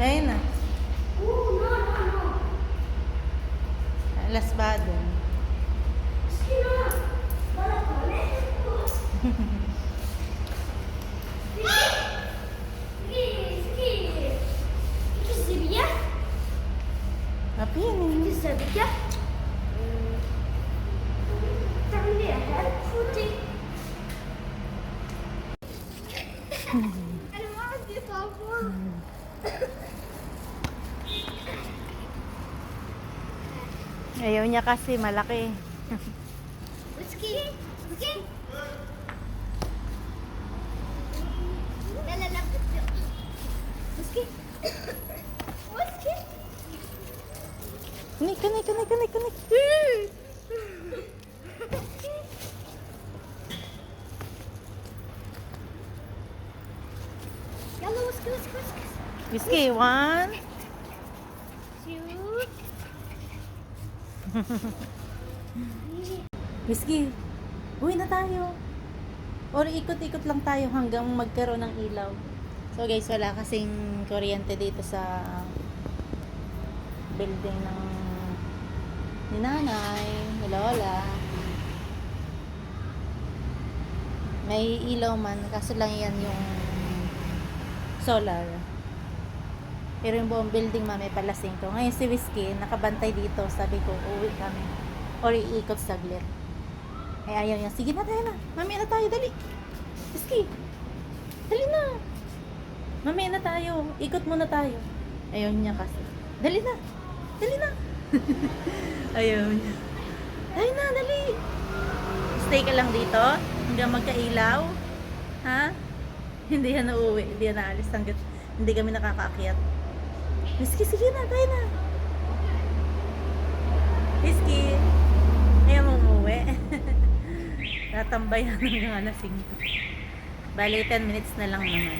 હે ને las badan. Apa ini? Kita sedikit. Tapi dia head footing. Ayaw niya kasi malaki. Whiskey! Whiskey! Whiskey! Whiskey! Kunik, kunik, kunik, kunik, kunik. Yellow whiskey, whiskey, whiskey. Whiskey, one. Two. Whiskey, uwi na tayo. Or ikot-ikot lang tayo hanggang magkaroon ng ilaw. So guys, wala kasing kuryente dito sa building ng ni nanay, ni lola. May ilaw man, kaso lang yan yung solar. Pero yung buong building ma may palasing ko. Ngayon si Whiskey, nakabantay dito. Sabi ko, uwi kami. Or iikot saglit. Ay ayaw niya, sige na tayo na. Mamaya na tayo, dali. Whiskey, dali na. Mamaya na tayo. Ikot muna tayo. Ayaw niya kasi. Dali na. Dali na. ayaw niya. Dali na, dali. Stay ka lang dito hanggang magkailaw. Ha? Hindi yan uuwi. Hindi yan naalis hanggat hindi kami nakakaakyat. Whiskey, sige na, tayo na. Whiskey, ayaw mo umuwi. Tatambay hanggang alas 5. Bali, 10 minutes na lang naman.